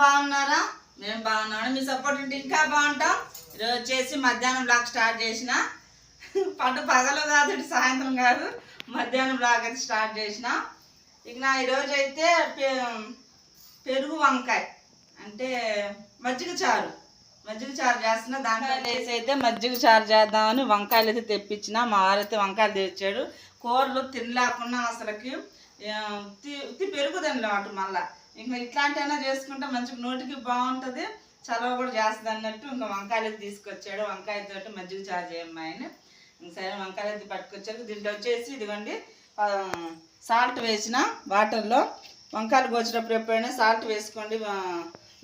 బాగున్నారా? నేను బాగున్నాను మీ సపోర్ట్ ఉంటే ఇంకా బాగుంటాం. ఈరోజు వచ్చేసి మధ్యాహ్నం బ్లాగ్ స్టార్ట్ చేసిన. పంట పగలు కాదు సాయంత్రం కాదు. మధ్యాహ్నం బ్లాగ్ అయితే స్టార్ట్ చేసిన. ఇక నా ఈరోజు అయితే పెరుగు వంకాయ. అంటే మజ్జిగ చారు. మజ్జిగ చారు చేస్తున్నా. దాంట్లో వేసి అయితే మజ్జిగ చారు చేద్దామని వంకాయలు అయితే తెప్పించిన. మా వారైతే వంకాయలు తెచ్చాడు. కూరలు తినలేకుండా అసలుకి ఆ, ఉత్తి ఉత్తి పెరుగు తినలేమాట మళ్ళా. ఇంకా ఇట్లాంటివైనా చేసుకుంటే మంచిగా నోటికి బాగుంటుంది. చలవ కూడా చేస్తుంది అన్నట్టు ఇంకా వంకాయలు తీసుకొచ్చాడు. వంకాయతోటి మజ్జిగ చారు చేయమ్మా ఆయన. ఇంక సరే వంకాయలు అయితే పట్టుకొచ్చారు దీంట్లో వచ్చేసి ఇదిగోండి సాల్ట్ వేసిన వాటర్లో వంకాయలు కోసేటప్పుడు ఎప్పుడైనా సాల్ట్ వేసుకోండి.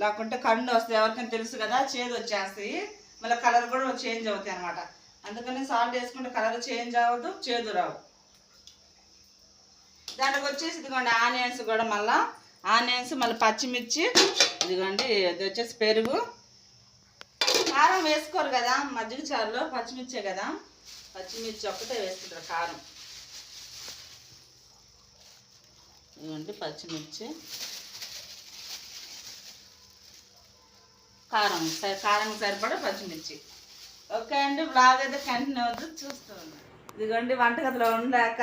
లేకుంటే కండు వస్తాయి. ఎవరికైనా తెలుసు కదా చేదు వచ్చేస్తాయి. మళ్ళీ కలర్ కూడా చేంజ్ అవుతాయి అనమాట అందుకని సాల్ట్ వేసుకుంటే కలర్ చేంజ్ అవ్వదు చేదు రావు. దానికి వచ్చేసి ఇదిగోండి ఆనియన్స్ కూడా మళ్ళీ ఆనియన్స్ మళ్ళీ పచ్చిమిర్చి ఇదిగోండి ఇది వచ్చేసి పెరుగు. కారం వేసుకోరు కదా మజ్జిగ చారులో పచ్చిమిర్చే కదా. పచ్చిమిర్చి ఒక్కటే వేసుకుంటారు కారం. ఇదిగోండి పచ్చిమిర్చి. కారం కారం సరిపడా పచ్చిమిర్చి. ఓకే అండి బ్లాగ్ అయితే కంటిన్యూ అవుతుంది చూస్తూ ఉండండి. ఇదిగోండి వంటగదిలో ఉండాక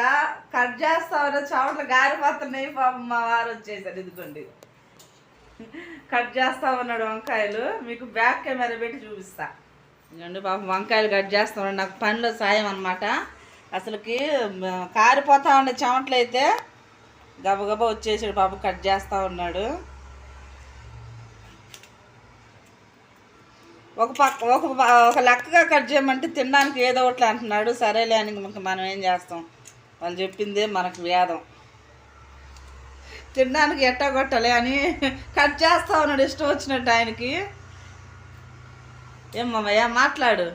కట్ చేస్తామని చోట్ల గారిపోతున్నాయి పాపం మా వారు వచ్చేసారు ఇదిగోండి. కట్ చేస్తా ఉన్నాడు వంకాయలు మీకు బ్యాక్ కెమెరా పెట్టి చూపిస్తా. ఇదిగోండి పాపం వంకాయలు కట్ చేస్తా ఉన్నాడు నాకు పనిలో సాయం అనమాట అసలుకి కారిపోతా ఉండే చెమటలు అయితే గబగబా వచ్చేసాడు పాపం కట్ చేస్తా ఉన్నాడు. ఒక పక్క ఒక ఒక లెక్కగా కట్ చేయమంటే తినడానికి ఏదో ఒకటి అంటున్నాడు. సరేలే అని మనం ఏం చేస్తాం? వాళ్ళు చెప్పిందే మనకు వేదం. తినడానికి ఎట్టా కొట్టాలి అని కట్ చేస్తా ఉన్నాడు ఇష్టం వచ్చినట్టు ఆయనకి. ఏమమ్మయ్యా మాట్లాడు.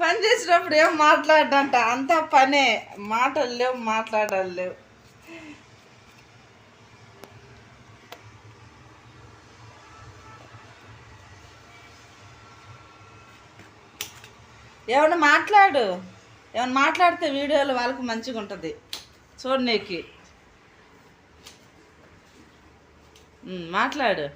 పని చేసినప్పుడు ఏం మాట్లాడంట అంతా పనే. మాటలు లేవు మాట్లాడాలి లేవు. ఏమన్నా మాట్లాడు. ఏమన్నా మాట్లాడితే వీడియోలో వాళ్ళకి మంచిగా ఉంటుంది. చూడనీకి మాట్లాడు.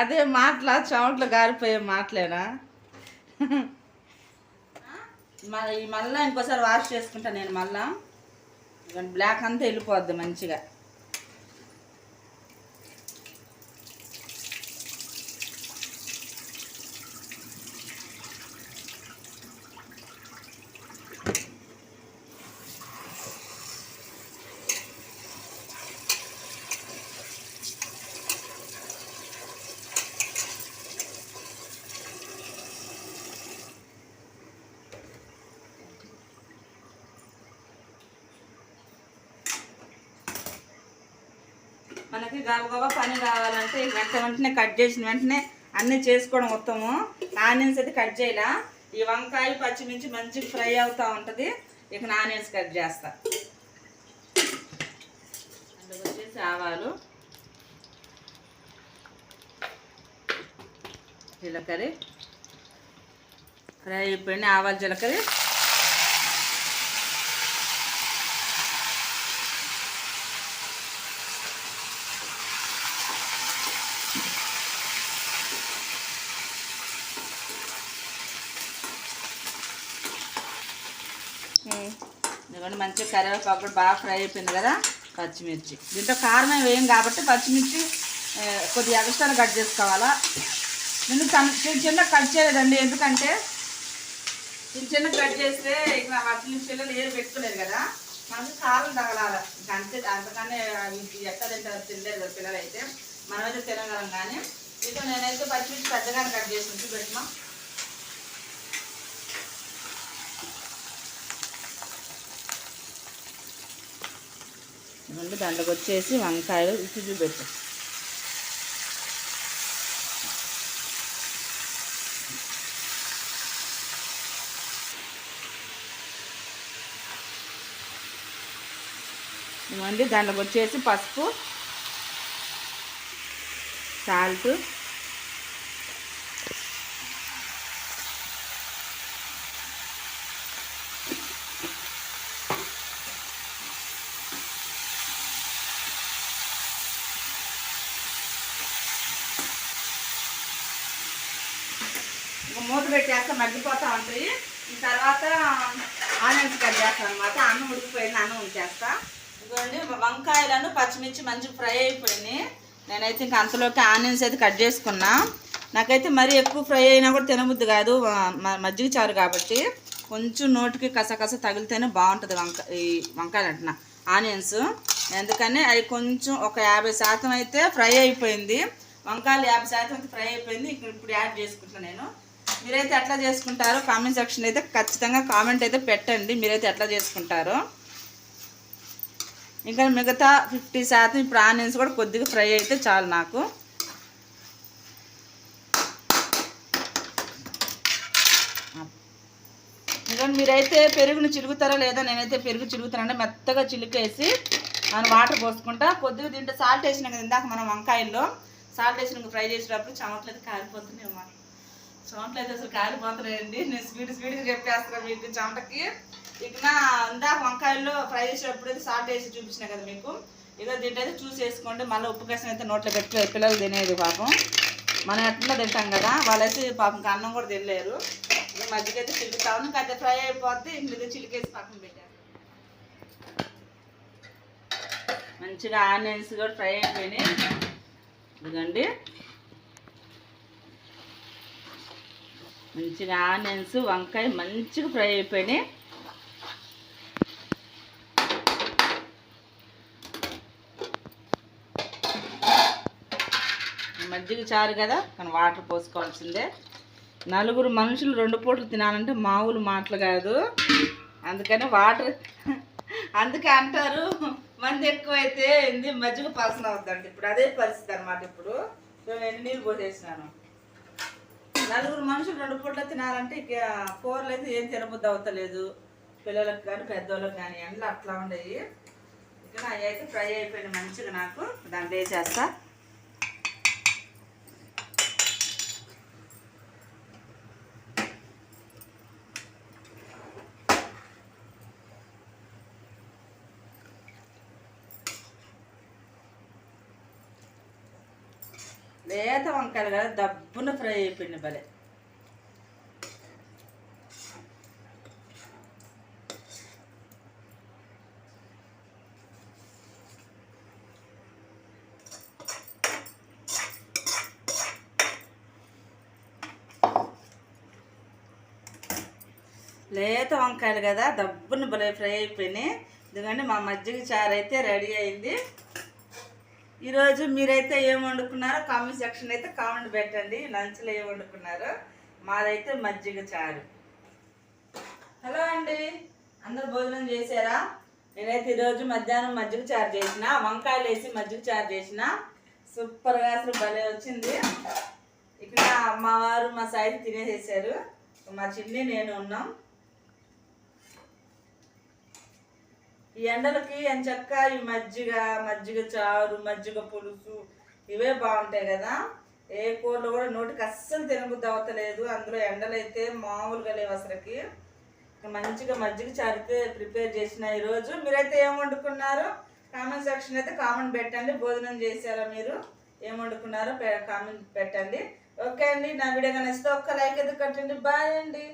అదే మాటలా చెమట్లు గారిపోయే మాటలేనా? మళ్ళీ ఇంకోసారి వాష్ చేసుకుంటా నేను మళ్ళా. బ్లాక్ అంతా వెళ్ళిపోద్ది మంచిగా. మనకి గబగబా పని కావాలంటే వెంట వెంటనే కట్ చేసిన వెంటనే అన్నీ చేసుకోవడం మొత్తము. ఆనియన్స్ అయితే కట్ చేయలా. ఈ వంకాయ పచ్చిమిర్చి మంచిగా ఫ్రై అవుతూ ఉంటుంది. ఇక ఆనియన్స్ కట్ చేస్తా. అందుకు వచ్చేసి ఆవాలు. జీలకర్ర. ఫ్రై అయిపోయిన ఆవాలు జీలకర్ర. ఇదిగోండి మంచిగా కరివేపాకు కూడా బాగా ఫ్రై అయిపోయింది కదా? పచ్చిమిర్చి. దీంట్లో కారం వేయం కాబట్టి పచ్చిమిర్చి కొద్దిగా ఎక్స్ట్రా కట్ చేసుకోవాలా? నేను చిన్న చిన్న కట్ చేయలేదండి ఎందుకంటే చిన్న చిన్న కట్ చేస్తే ఇక వాటిని పిల్లలు ఏది పెట్టుకోలేరు కదా? మనకి కారం తగలాల. అంతే అంతకనే ఎట్లా ఎక్కడ తింటారు తినలేదు కదా పిల్లలు అయితే మనమైతే తినగలం కానీ ఇక నేనైతే పచ్చిమిర్చి పెద్దగానే కట్ చేసి ఉంచి పెట్టినా. ఇదిగోండి దాంట్లోకి వచ్చేసి వంకాయలు ఇటు చూపెట్టు. ఇవ్వండి దాంట్లోకి వచ్చేసి పసుపు సాల్ట్ పెట్టేస్తా మగ్గిపోతూ ఉంటాయి ఈ తర్వాత ఆనియన్స్ కట్ చేస్తాను అనమాట అన్నం ఉడికిపోయింది అన్నం ఉంచేస్తా. ఇదిగోండి వంకాయలను పచ్చిమిర్చి మంచిగా ఫ్రై అయిపోయింది నేనైతే ఇంకా అంతలోకి ఆనియన్స్ అయితే కట్ చేసుకున్నా. నాకైతే మరీ ఎక్కువ ఫ్రై అయినా కూడా తినబుద్ది కాదు. మజ్జిగ చారు కాబట్టి కొంచెం నోటికి కసకస తగిలితేనే బాగుంటుంది వంక ఈ వంకాయలు అంటున్నా ఆనియన్స్. ఎందుకని అవి కొంచెం ఒక యాభై శాతం అయితే ఫ్రై అయిపోయింది. వంకాయలు యాభై శాతం అయితే ఫ్రై అయిపోయింది. ఇక్కడ ఇప్పుడు యాడ్ చేసుకుంటున్నాను నేను. మీరైతే ఎట్లా చేసుకుంటారో కామెంట్ సెక్షన్ అయితే ఖచ్చితంగా కామెంట్ అయితే పెట్టండి. మీరైతే ఎట్లా చేసుకుంటారో. ఇంకా మిగతా ఫిఫ్టీ శాతం ఇప్పుడు ఆనియన్స్ కూడా కొద్దిగా ఫ్రై అయితే చాలు నాకు. ఇంకా మీరైతే పెరుగును చిలుగుతారా లేదా? నేనైతే పెరుగు చిలుగుతానంటే మెత్తగా చిలికేసి మనం వాటర్ పోసుకుంటా. కొద్దిగా దీంట్లో సాల్ట్ వేసినా కదా ఇందాక మనం వంకాయల్లో. సాల్ట్ వేసిన ఫ్రై చేసేటప్పుడు చెమటలు అయితే కాలిపోతున్నాయి అన్నమాట అయితే అసలు కాలిపోతున్నాయండి నేను స్పీడ్ స్పీడ్గా చెప్పేస్తున్నాను మీకు చెమటకి. ఇక నా ఇందాక వంకాయల్లో ఫ్రై చేసేటప్పుడు అయితే సాల్ట్ వేసి చూపించిన కదా మీకు. ఇక తింటే చూసి వేసుకోండి. మళ్ళీ ఉప్పు కసం అయితే నోట్లో పెట్టుకో పిల్లలు తినేది పాపం. మనం ఎట్లా తింటాం కదా వాళ్ళైతే పాపం అన్నం కూడా తినలేరు. ఇక మజ్జిగ అయితే చిలుకుతాను ఇంకా అయితే ఫ్రై అయిపోతే ఇంక చిలికేసి పక్కన పెట్టాను మంచిగా ఆనియన్స్ కూడా ఫ్రై అయిపోయినాయి. ఇదిగండి. మంచిగా ఆనియన్స్ వంకాయ మంచిగా ఫ్రై అయిపోయినాయి. మజ్జిగ చారు కదా మనం వాటర్ పోసుకోవాల్సిందే. నలుగురు మనుషులు రెండు పూటలు తినాలంటే మామూలు మాటలు కాదు. అందుకని వాటర్ అందుకే అంటారు మంది ఎక్కువైతే ఏంది మజ్జిగ పలసన అవుతుంది ఇప్పుడు అదే పరిస్థితి అనమాట ఇప్పుడు. సో నేను నీళ్ళు పోసేసినాను? నలుగురు మనుషులు రెండు పూట్ల తినాలంటే ఇక కూరలు అయితే ఏం తినబుద్ధి అవుతలేదు. పిల్లలకు కానీ పెద్దోళ్ళకి కానీ ఎండలు అట్లా ఉండేవి. ఇక అయితే ఫ్రై అయిపోయింది మంచిగా నాకు. దాంట్లో వేసేస్తా. లేత వంకాయలు కదా దబ్బున ఫ్రై అయిపోయింది భలే. లేత వంకాయలు కదా దబ్బున భలే ఫ్రై అయిపోయినాయి. ఎందుకంటే మా మజ్జిగ చారు అయితే రెడీ అయింది. ఈరోజు మీరైతే ఏం వండుకున్నారో కామెంట్ సెక్షన్ అయితే కామెంట్ పెట్టండి. లంచ్లో ఏం వండుకున్నారో మాదైతే మజ్జిగ చారు. హలో అండి. అందరు భోజనం చేశారా? నేనైతే ఈరోజు మధ్యాహ్నం మజ్జిగ చారు చేసిన. వంకాయలు వేసి మజ్జిగ చారు చేసిన. సూపర్గా అసలు భలే వచ్చింది. ఇక్కడ మా వారు మా సాయి తినేసేసారు. మా చిన్ని నేను ఉన్నాం. ఈ ఎండలకి ఎంచక్క ఈ మజ్జిగ మజ్జిగ చారు మజ్జిగ పులుసు ఇవే బాగుంటాయి కదా. ఏ కూరలు కూడా నోటికి అస్సలు తినబుద్ధి అవ్వట్లేదు. అందులో ఎండలైతే మామూలుగా లేవు అసలుకి. మంచిగా మజ్జిగ చారితే ప్రిపేర్ చేసిన ఈరోజు మీరైతే ఏం వండుకున్నారు? కామెంట్ సెక్షన్ అయితే కామెంట్ పెట్టండి. భోజనం చేశారా మీరు? ఏం వండుకున్నారో కామెంట్ పెట్టండి. ఓకే అండి. నా వీడియో నచ్చితే ఒక్క లైక్ అయితే కట్టండి. బాయ్ అండి.